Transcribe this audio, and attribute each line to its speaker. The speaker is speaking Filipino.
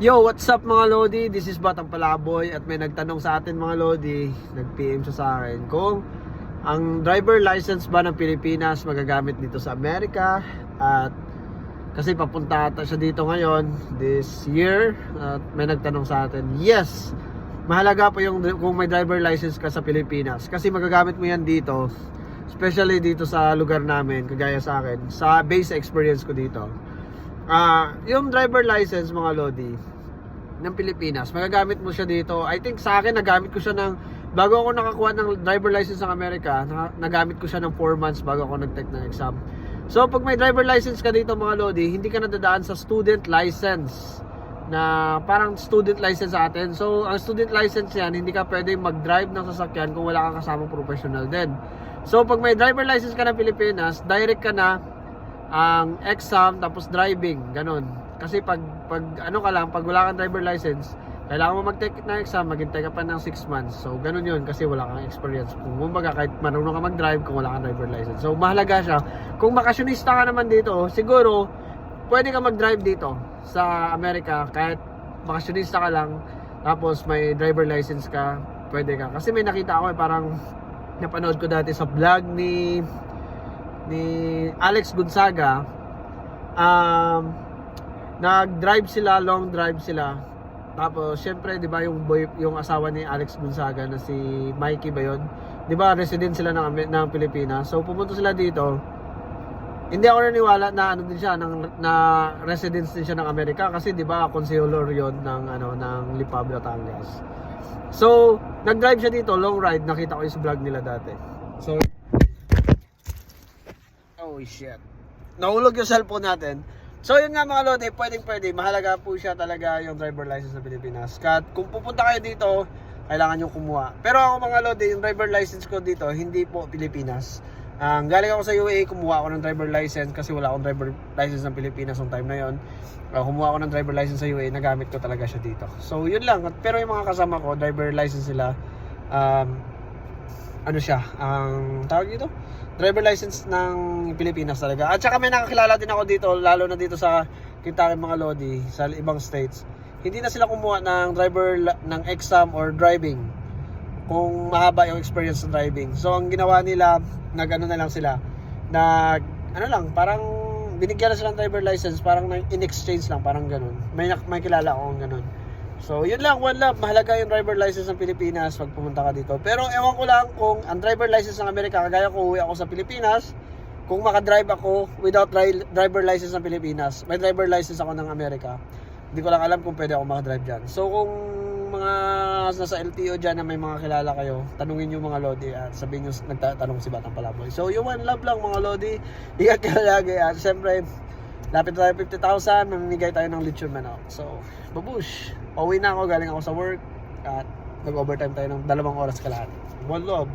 Speaker 1: Yo, what's up mga Lodi? This is Batang Palaboy at may nagtanong sa atin mga Lodi, nag-PM siya sa akin kung ang driver license ba ng Pilipinas magagamit dito sa Amerika? At kasi papunta ata siya dito ngayon this year. At may nagtanong sa atin, yes, mahalaga po yung kung may driver license ka sa Pilipinas. Kasi magagamit mo yan dito especially dito sa lugar namin kagaya sa akin sa base experience ko dito. Ah, yung driver license mga lodi ng Pilipinas, magagamit mo siya dito. I think sa akin nagamit ko siya ng bago ako nakakuha ng driver license ng Amerika, na, nagamit ko siya ng 4 months bago ako nag-take ng exam. So pag may driver license ka dito mga lodi, hindi ka nadadaan sa student license na parang student license sa atin. So ang student license yan, hindi ka pwede mag-drive ng sasakyan kung wala kang kasamang professional din. So pag may driver license ka ng Pilipinas, direct ka na ang exam tapos driving, ganun. Kasi pag pag ano ka lang, pag wala kang driver license, kailangan mo mag-take ng exam, maghintay ka pa ng 6 months. So ganun 'yun kasi wala kang experience. Kung kumbaga kahit marunong ka mag-drive kung wala kang driver license. So mahalaga siya. Kung bakasyonista ka naman dito, siguro pwede ka mag-drive dito sa Amerika kahit bakasyonista ka lang tapos may driver license ka, pwede ka. Kasi may nakita ako eh, parang napanood ko dati sa vlog ni ni Alex Gonzaga um, nag-drive sila, long drive sila. Tapos syempre 'di ba yung boy, yung asawa ni Alex Gonzaga na si Mikey ba 'yon 'di ba resident sila ng ng Pilipinas. So pumunta sila dito. Hindi ako naniwala na ano din siya ng na residence din siya ng Amerika kasi 'di ba consular 'yon ng ano ng Lipab Batangas so nag-drive siya dito long ride. Nakita ko yung vlog nila dati. So Oh shit. Nahulog yung cellphone natin. So yun nga mga lodi, pwedeng pwede. Mahalaga po siya talaga yung driver license ng Pilipinas. Kat kung pupunta kayo dito, kailangan nyo kumuha. Pero ako mga lodi, yung driver license ko dito, hindi po Pilipinas. Ang galing ako sa UAE, kumuha ako ng driver license kasi wala akong driver license ng Pilipinas nung time na yon. Uh, kumuha ako ng driver license sa UAE, nagamit ko talaga siya dito. So yun lang. Pero yung mga kasama ko, driver license sila, um, ano siya, ang tawag dito? Driver license ng Pilipinas talaga. At saka may nakakilala din ako dito, lalo na dito sa Kintakin mga Lodi, sa ibang states. Hindi na sila kumuha ng driver ng exam or driving kung mahaba yung experience sa driving. So ang ginawa nila, nag-ano na lang sila, nag ano lang, parang binigyan na sila ng driver license, parang in exchange lang, parang ganun. May may kilala akong ganun. So, yun lang, one love. Mahalaga yung driver license ng Pilipinas pag pumunta ka dito. Pero ewan ko lang kung ang driver license ng Amerika, kagaya ko, uwi ako sa Pilipinas, kung makadrive ako without dri- driver license ng Pilipinas, may driver license ako ng Amerika, hindi ko lang alam kung pwede ako makadrive dyan. So, kung mga nasa LTO dyan na may mga kilala kayo, tanungin nyo mga Lodi at sabihin nyo nagtatanong si Batang Palaboy. So, yung one love lang mga Lodi. Ingat kayo lagi at syempre, Lapit tayo 50,000, mamimigay tayo ng lechon manok. So, babush. Pauwi na ako, galing ako sa work. At nag-overtime tayo ng dalawang oras kalahati. One love.